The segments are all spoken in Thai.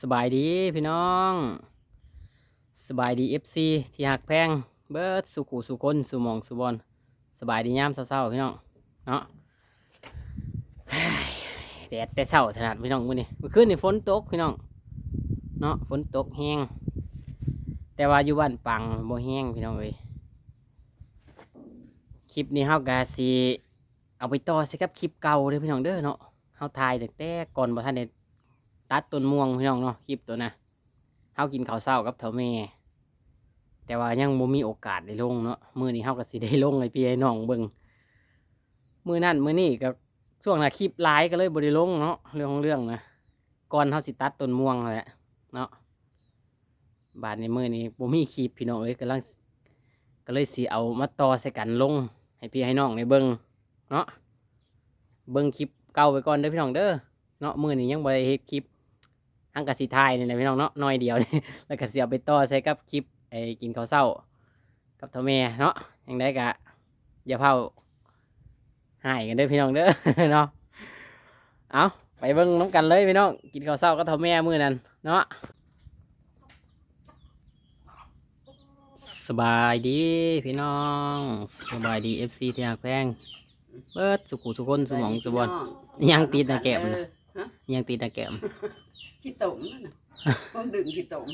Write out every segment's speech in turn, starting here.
สบายดีพี่น้อง สบายดีเอฟซีที่หักแพงเบิร์ดสุขุสุคนสุมองสุบอลสบายดียามเศร้าๆพี่น้องเนาะแดดแต่เช้าถนัดพี่น้องมื้อนี้เมื่อคืนนี่ฝนตกพี่น้องเนาะฝนตกแห้งแต่ว่าอยู่บ้านปังบ่แห้งพี่น้องเอ้ยคลิปนี้เฮากะสิเอาไปต่อใส่กับคลิปเก่าเด้อพี่น้องเด้อเนาะเฮาถ่ายตั้งแต่ก่อนบ่ทันได้ ตัดต้นม่วงพี่น้องเนาะคลิปตัวนะเฮากินข้าวเช้ากับเถาแม่แต่ว่ายังบ่มีโอกาสได้ลงเนาะมือนี้เฮาก็สิได้ลงให้พี่ให้น้องเบิ่งมือนั้นมือนี้ก็ช่วงน่ะคลิปหลายก็เลยบ่ได้ลงเนาะเรื่องของเรื่องนะก่อนเฮาสิตัดต้นม่วงแหละเนาะบาดในมือนี้บ่มีคลิปพี่น้องเอ้ยกำลังก็เลยสิเอามาต่อใส่กันลง ให้พี่ให้น้องได้เบิ่งเนาะเบิ่งคลิปเก่าไว้ก่อนเด้อพี่น้องเด้อเนาะมือนี้ยังบ่ได้เฮ็ดคลิป หังกะสิทายนี่แหละพี่น้องเนาะน้อยเดียวนี่แล้วก็สิเอาไปต่อใส่กับคลิปไอ้กินข้าวเช้า กับท่อแม่เนาะยังได้กะอย่าเผาหายกันเด้อพี่น้องเด้อเนาะเอาไปเบิ่งน้ำกันเลยพี่น้องกินข้าวเช้ากับท่อแม่มื้อนั้นเนาะสบายดีพี่น้องสบายดี FC ที่หักแพงเบิดสุขุสุคนสุหมองสุบอลยังติดนะแก้มนะเออฮะยังตีตะแกรม ขี้ตมนั่นน่ะต้องดึงขี้ตม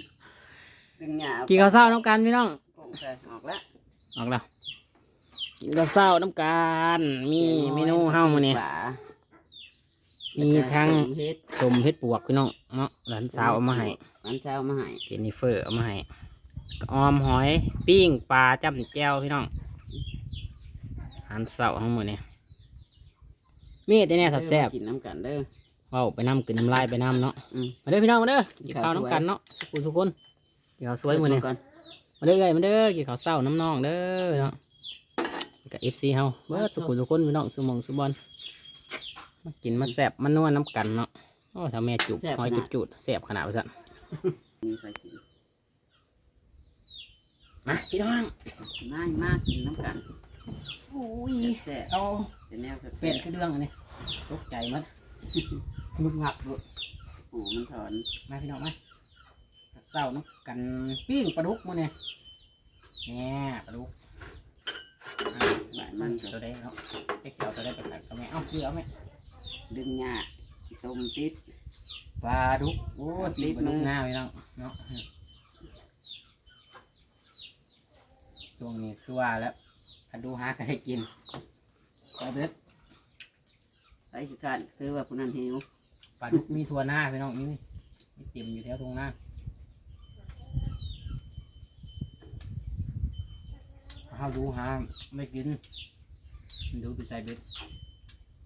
ดึงหยากินข้าวเช้าน้ำกันพี่น้องโป่งใส่ออกแล้วออกแล้วกินข้าวเช้าน้ำกันมีเมนูเฮ้ามาเนี่ยหวามีทั้งเฮ็ดต้มเห็ดปวกพี่น้องเนาะหลานสาวเอามาให้ร้านเช้ามาให้เจนนิเฟอร์เอามาให้ก็ออมหอยปิ้งปลาจ้ำแก้วพี่น้องอาหารเช้าทั้งหมดเนี่ยมีแต่เนี่ยแซ่บกินน้ำกันเด้อๆ เว้าไปน้ำกินน้ำลายไปน้ำเนาะอืม มาเด้อพี่น้องมาเด้อกินกินข้าข้าววสวยน้ำกันเนาะสุกุสุกคนกินข้าวสวยมือเนี่ยก่อนมาเด้อเอ้ยมาเด้อกินข้าวเช้าน้ำน้องเด้อเนาะกับเอฟซีเฮาเบิดสุขุสุคนพี่น้องสุหมองสุบอลมากินมาแซ่บมานวน้ำกันเนาะโอ้ถ้าแม่จุบหอยจุบจุดแซ่บขนาดว่าสั่นมีไปกินมาพี่น้องง่ายมากกินน้ำกันโอ้ยแซ่บเอาๆเป็นแนวแซ่เป็ดบคือเรื่องอันนี้ตกใจมัด งุบงับด้วยๆหูมันถอนมาพี่น้องมาข้าวเช้าน้ำกันปิ้งปลาดุกมื้อเนี่ยแหน่ปลาดุกอ่าหลายมัมันนตัวได้เนาะไอ้เขียวตัวได้ไปตัดกับแม่เอ้าเกลือไหมดึงหยาขี้ตมติด ปลาดุกโอ้ยติตีดปลาดุกมือหน้าไว้แล้วเนาะช่วงนี้คือว่าแล้วคันดูหาก็ให้กินปลาดุก ไปคือการคือว่าผู้นั้นหิว ปลาดุกมีทั่วหน้าพี่น้องนี่นี่เต็มอยู่แถวตรงหน้าเขาดูหาไม่กินดูไปใส่เบ็ด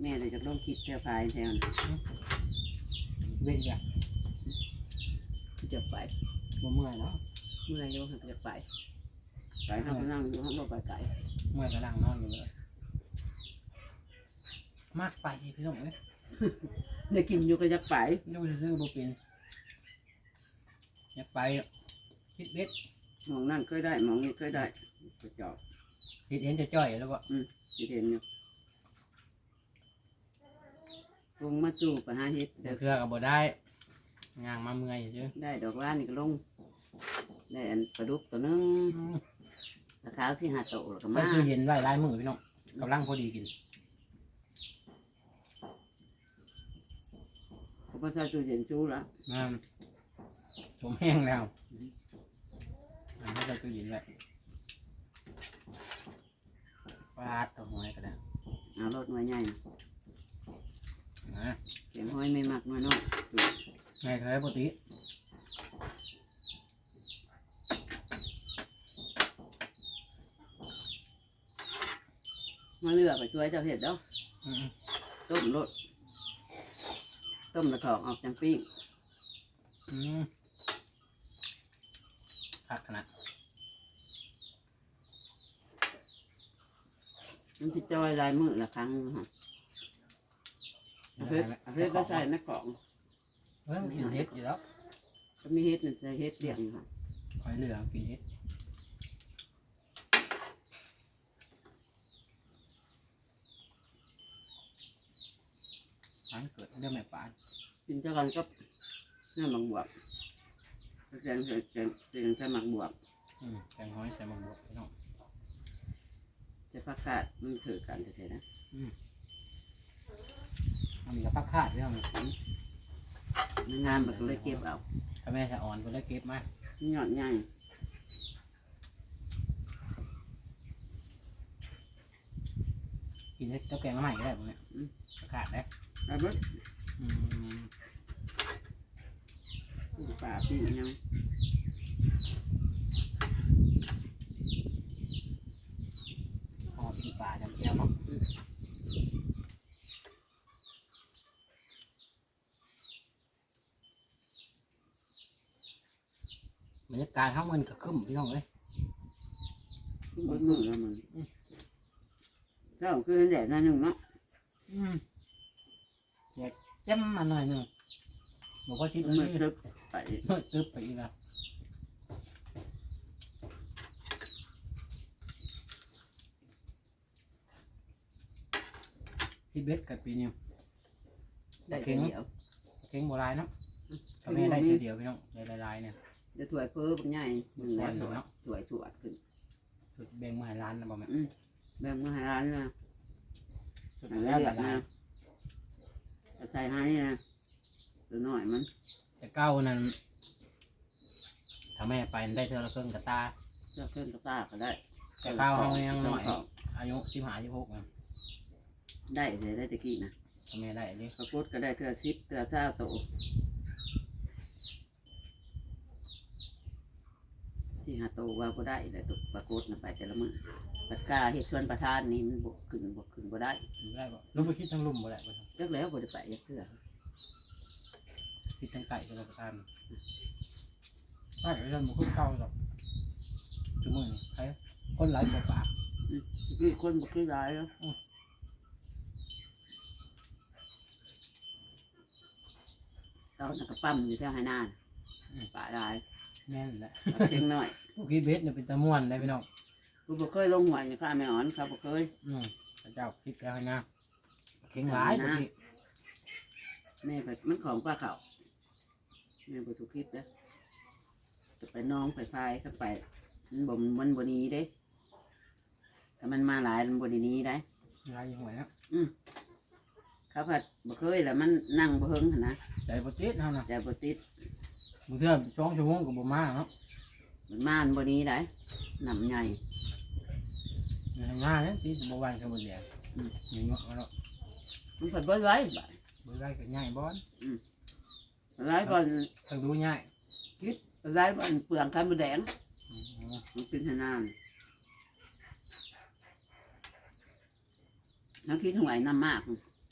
แม่เลยจะต้องคิดเจ้าพายแทนเบ็ดอย่างจะไปบ่เมื่อยเนาะเมื่อโยหักจะไปไปห้างนั่งอยู่ห้างบ่ไปไก่เมื่อยกระดังนอนอยู่เลยมากไปสิพี่น้องเอ้ย ได้กินอยู่ก็จะไปดูซื้อๆบ่เป็นอยากไปคิดเบ็ดมองนั่นเคยได้มองนี่เคยได้กระจอกคิดเห็นจะจ้อยแล้วบ่ที่เห็นอยู่ลงมาจูบไปหาเฮ็ดเดี๋เดี๋ยยววเทื่อก็บ่ได้ย่างมาเมื่อยซื่อได้ดอกล้านนี่ก็ลง ได้อันปลาดุกตัวหนึงอืมราคาที่หาโตแล้วก็ก็มาคือเย็นไว้หลายมื้อพี่น้องกำลังพอดีกิน เขาประชาจูเย็นจูละน้ำสมแห้งแล้วอันนี้เราตู้เย็นไว้ปาดตัวหอยก็ได้เอารถหน่วยใหญ่นะนะเก็บห้อยไม่มักหน่อยน้อยจูบไงเคยปกติมาเลือกไปช่วยเจ้าเห็ดเด้ออืมต้มรถ ต้มแล้วถอกออกจังปิ้งอืมพักขนาดมันจะจอยลายมือละครั้งฮะเอาเฮ็ดเอาเฮ็ดก็ใส่ในกล่องเฮ้ยมันกินเฮ็ดอยู่แล้วก็มีเฮ็ดมันจะเฮ็ดเดี่ยงค่ะหอยเหลืองกินเฮ็ด อันเกิดเรื่องแม่ปานกินเจ้ากันก็น้ำหมักบวบแกงใส่แกงแกงใส่หมักบวบอืมแกงหอยใส่หมกบวกพี่น้องใส่ผักกาดมันถือกันแท้ๆนะมันมีกับปักคาดพี่น้องมันงามมันก็เลยเก็บเอาถ้าแม่จะอ่อนก็เลยเก็บมาหยอดใหญ่กินได้เจ้าแกงมาใหม่ก็ได้พวกเนี้ยปักคาด ได้แล้วมันอืมป่าปิ้งยังหอมปีปลาจำเจียวเนาะบรรยากาศข้างมันก็คึ้มพี่น้องเลยขึ้นบนมือแล้วมันเจ้าคือเห็นแดดหนั่นหนึ่งเนาะอืม อยากจ้ำมาหน่อยหนึ่งบอกว่าชิดมันเลมืยดตึ๊บไปเมื่อตึ๊บไปอีกแล้วที่เบ็ดกับปีนี้ได้แต่เดียวเก่งโบราณเนาะก็ไม่ได้ทีเดียวพี่น้องได้หลายๆเนี่ยจะถวยเพิ่มใหญ่หนึ่งแล้วถวยถวยถวดขึ้นสุดเบ่งมาให้ร้านนะบอกแม่แบ่งมาให้ร้านนะสุดให้แล้วเรียหกลานะยจะ ใส่ให้นะตัวหน่อยมันๆจะเก้านั้นถ้าแม่ไปได้เท่าละครึ่งกระตาจะขึ้นกระตาก็ได้แต่ข้าวเขายังน้อยสงอายุสิบห้าสิบหกนะได้เลยได้ตะกี้นะถ้าแม่ได้ดิปรากฏก็ได้เทือซิปเทือเจ้าโต ที่หาโตว่าก็ได้แต่ตกปรากฏนะไปแต่ละมือปัดกาเห็ดชวนประทานนี่มันบกขึ้นบกขึ้นบ่ได้ไม่ได้บ่ลูกไปคิดทั้งลุ่มบ่ได้บ่ทจักแล้วบ่ได้ไปยักเทือำคิดทั้งไก่ก็รับประทานใช่เรื่องมันขึ้นเก้าหรอกชั่วโมงนี่ใครคนหลายกว่าปากพี่คนบ่คือได้แล้วตอนนั้นก็ปั๊มอยู่แถวไหนานป่าได้แม่ นแหละปลาเชียงน้อยผู้คิดเบ็ดเนี่ยเป็นตะม่วนได้พี่น้องกูบ่เคยลงหวยนี่ข้าไม่อ่อนครับบ่เคยอืมพระเจ้าคิดแล้วนะเข่งหลายตัวนี้แม่ไปมันของป้าเขาแม่บ่ถูกคิดนะจะไปน้องไปพายเข้าไปมันบ่มันบ่หนี้เด้ถ้ามันมาหลายมันบ่ได้หนี้ได้ หลายอยังไหวนะเขาผัดบ่เคยแล้วมันนั่งบ่เฮิงหั่นนะใจปติดเท่านะแต่บ่ติด บางเทื่อช่องชั่วโมงกับบ่มาเนาะมันมามันบ่หนี้ได้น้ำใหญ่มันทำงานเนี่ยที่บ่ไหวกับบ่แดงอืมอย่างเงี้ยเนาะมันผัดบ่ไว้บ่บ่ไหวก็ง่ายบ่อนไว้ก่อนทางดูง่ายไว้บ่อนเปลืองไข่มดแดงอืมมันเป็นขนาดน้ำคิดหวยน้ำมาก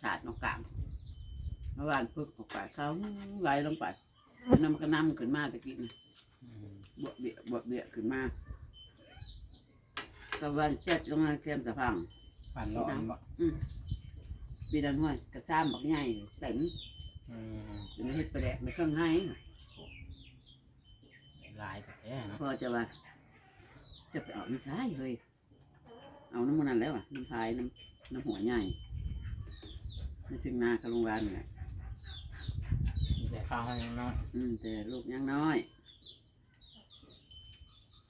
สาดนกกลางเมื่อวานพึกออกไปเขาไหลลงไป น้ำมันก็น้ำขึ้นมาตะกี้นะอืมบวกเบี้ยบวกเบี้ยขึ้นมาตะวันเจ็ดลงมาเทียมตะพังปั่นร้อนบ่ปีดันห้วยกระซ้ำบักใหญ่เต็มอืมจนเฮ็ดไปแดกในเครื่องให้หลายแต่แท้เนาะพอจะว่า จะไปเอาไม่ใช่เฮ้ยเอาน้ำมันนั้นแล้วอะน้ำพายน้ำน้ำหัวใหญ่ไม่ถึงนาเขาลงร้านนี่แหละมี แต่ข้าวให้น้อยอืมแต่ลูกยังน้อย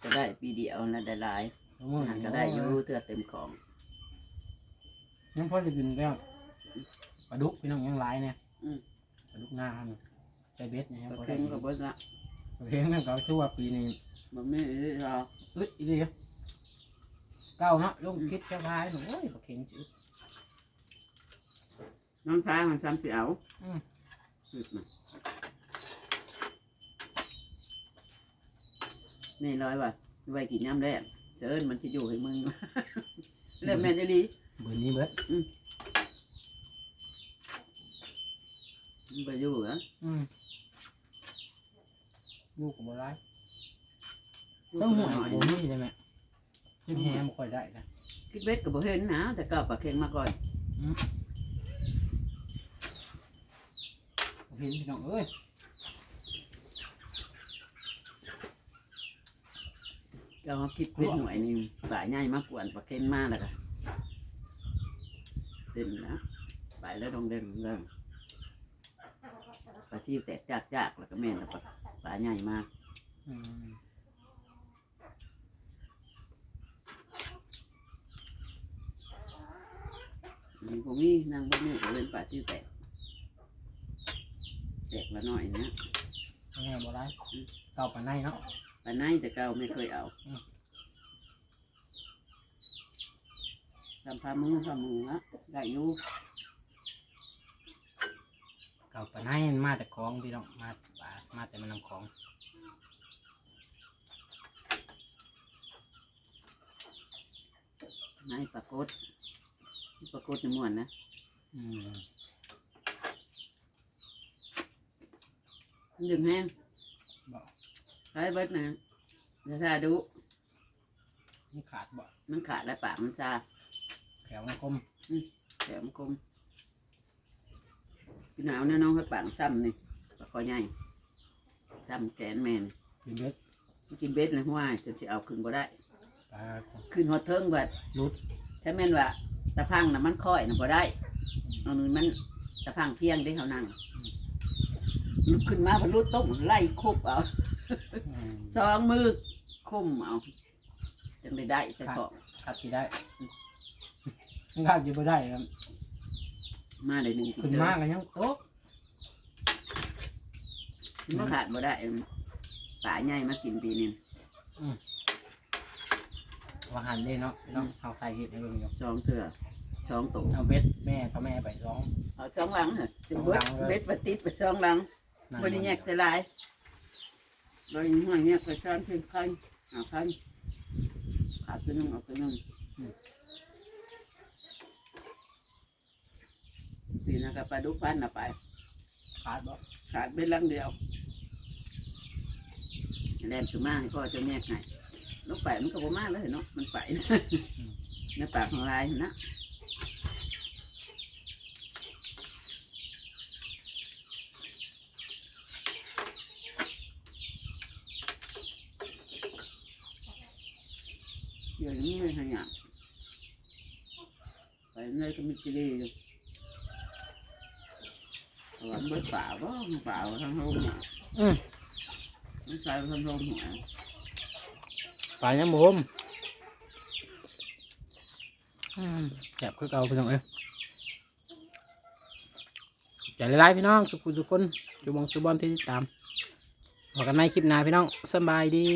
ก็ได้ปีเดียวแล้วได้หลายชั่วโมงหันก็ได้อยู่เตือเต็มของยังพอจะกินแล้วปลาดุกพี่น้องยังหลายเนี่ยอืม ปลาดุกหน้าเนี่ยใจเบ็ดเนี่ยยังก็พอได้เค็มกินก็เบิดละโอเคงั้นก็ชั่วาปีนี้บ่มีอีกหรอกอึดอีเลยเก้าเนาะลุงคิดจะพายหนูโอ้ยปลาเข็งจืดน้องชายมันซ้ำสิเอาอืมอึดมา นี่ร้อยว่ะไว้กินน้ำแรกเชิญมันจะอยู่ให้มึงเริ่มแม่นจะดีเบอร์นี้เบิดมันไปอยู่เหรออืมลูกกับบัวร้ายต้องหน่วยหน่อยโบนี่ใช่ไหมจิ้มแฮมค่อยได้นะคิดเบ็ดก็บ่เห็นนะแต่ก็ปลาเค็งมาก่อน โอเคพี่น้องเอ้ยเจ้าคิดเบ็ดหน่วยนี่ปลาใหญ่มากกว่าปลาเค็งมากเลยค่ะเต็มแล้วไปแล้วดงเด่งเรื่องปลาที่แตกจากจากแล้วก็แม่นแล้วปลาปลาใหญ่มากมีพวกนี้นางบ่มีก็เป็นปลาที่แตก ตกละหน่อยนะยังไงบ่ได้เก่าปานในเนาะปลาในแต่เก่าไม่เคยเอาอืมทำพามือพามือละได้อยู่เก่าปานในมันมาแต่ของพี่น้องมาปลามาแต่มันนำของในปลากดปลากดในม่วนนะ อืม มัน ดึงแห้งบ่ใช้เบิดนะเดี๋ยวถ้าดูนี่ขาดบ่มันขาดแล้วปากมันซาแถวมันคมแถมคมพี่หนาวเนี่ยน้องเขาปากซ้ำนี่ปลาคอใหญ่ซ้ำแขนแมนกินเบ็ดมันกินเบ็ดเลยห้วยจนจะเอาขึ้นบ่ได้ปลาขึ้นหอดเทิงเบิดลุดถ้าแม่นว่าตะพังน่ะมันค่อยน่ะบ่ได้เอามือมันตะพังเพียงได้เขานั่ง ลุกขึ้นมาบรรลุต้มไล่คุบเอาอืมสองมือคุมเอาจังได้ได้ใส่ของขาดที่ได้ขาดอยู่บ่ได้ครับมาเลยหนึ่งขึ้นมากก็ยังโต๊ะมันขาดบ่ได้ป่าใหญ่มากินปีนึงว่าหันเด้เนาะพี่น้องเอาใส่เห็ดให้เบิ่งอยู่สองเถื่อสองตัวเอาเบ็ดแม่กับแม่ไปร้องเอาสองหลังเหรอจึงเบิดสองหลังเลยเบ็ดปติดไปสองหลังนั่น บริแยกจะลายบริห่วงแยกไปซ้อนเพียงคันเอาคันขาดตัวหนึงเอาตัวหนึงปีนักปลาดุกพันน่ะไป ขาดบ่ขาดเป็นลังเดียวแลนสุมาให้พ่อจะแยกให้ลูกไปมันก็บ่มาเลยเนาะมันไป ในปากของลายนะเดี๋ยวนี้ไม่ขยัน ไป nơi ก็มีกิเลสหวังเบิดป่าบ่ป่าทั้งโลกเนี่ยอืมมันใส่ทั้งโลกหัวปลายังบ่มอืมแซ่บคือเก่าพี่น้องเอ้ยใจละลายพี่น้องทุกคนทุกคนจุบองจุบอลที่ติดตามพบกันในคลิปหน้าพี่น้องสำบายดี